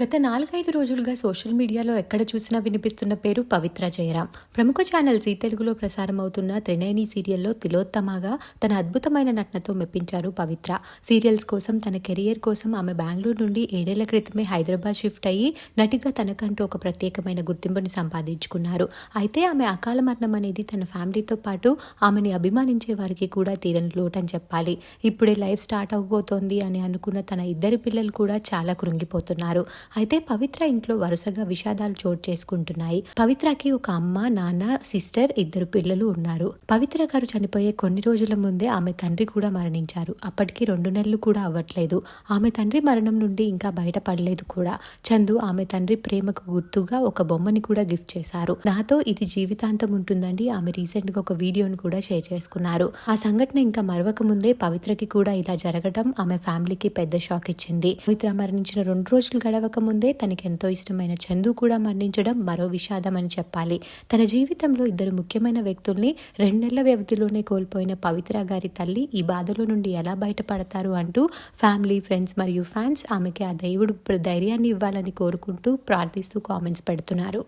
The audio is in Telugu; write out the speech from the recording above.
గత నాలుగైదు రోజులుగా సోషల్ మీడియాలో ఎక్కడ చూసినా వినిపిస్తున్న పేరు పవిత్ర జయరాం. ప్రముఖ ఛానల్ జీ తెలుగులో ప్రసారం అవుతున్న త్రినేని సీరియల్లో తిలోత్తమగా తన అద్భుతమైన నటనతో మెప్పించారు పవిత్ర. సీరియల్స్ కోసం తన కెరియర్ కోసం ఆమె బెంగళూరు నుండి ఏడేళ్ళ క్రితమే హైదరాబాద్ షిఫ్ట్ అయ్యి నటిగా తనకంటూ ఒక ప్రత్యేకమైన గుర్తింపుని సంపాదించుకున్నారు. అయితే ఆమె అకాల మరణం అనేది తన ఫ్యామిలీతో పాటు ఆమెని అభిమానించే వారికి కూడా తీరని లోటని చెప్పాలి. ఇప్పుడే లైఫ్ స్టార్ట్ అవబోతోంది అని అనుకున్న తన ఇద్దరి పిల్లలు కూడా చాలా కృంగిపోతున్నారు. అయితే పవిత్ర ఇంట్లో వరుసగా విషాదాలు చోటు చేసుకుంటున్నాయి. పవిత్రకి ఒక అమ్మ నాన్న సిస్టర్ ఇద్దరు పిల్లలు ఉన్నారు. పవిత్ర గారు చనిపోయే కొన్ని రోజుల ముందే ఆమె తండ్రి కూడా మరణించారు. అప్పటికి రెండు నెలలు కూడా అవ్వట్లేదు. ఆమె తండ్రి మరణం నుండి ఇంకా బయటపడలేదు కూడా. చందు ఆమె తండ్రి ప్రేమకు గుర్తుగా ఒక బొమ్మని కూడా గిఫ్ట్ చేశారు. నాతో ఇది జీవితాంతం ఉంటుందండి. ఆమె రీసెంట్గా ఒక వీడియోను కూడా షేర్ చేసుకున్నారు. ఆ సంఘటన ఇంకా మరవక ముందే పవిత్రకి కూడా ఇలా జరగడం ఆమె ఫ్యామిలీకి పెద్ద షాక్ ఇచ్చింది. పవిత్ర మరణించిన రెండు రోజులు గడవక ముందే తనకి ఎంతో ఇష్టమైన చందు కూడా మరణించడం మరో విషాదం అని చెప్పాలి. తన జీవితంలో ఇద్దరు ముఖ్యమైన వ్యక్తుల్ని రెండేళ్ళ వ్యవధిలోనే కోల్పోయిన పవిత్ర గారి తల్లి ఈ బాధలో నుండి ఎలా బయటపడతారు అంటూ ఫ్యామిలీ ఫ్రెండ్స్ మరియు ఫ్యాన్స్ ఆమెకి ఆ దేవుడు ధైర్యాన్ని ఇవ్వాలని కోరుకుంటూ ప్రార్థిస్తూ కామెంట్స్ పెడుతున్నారు.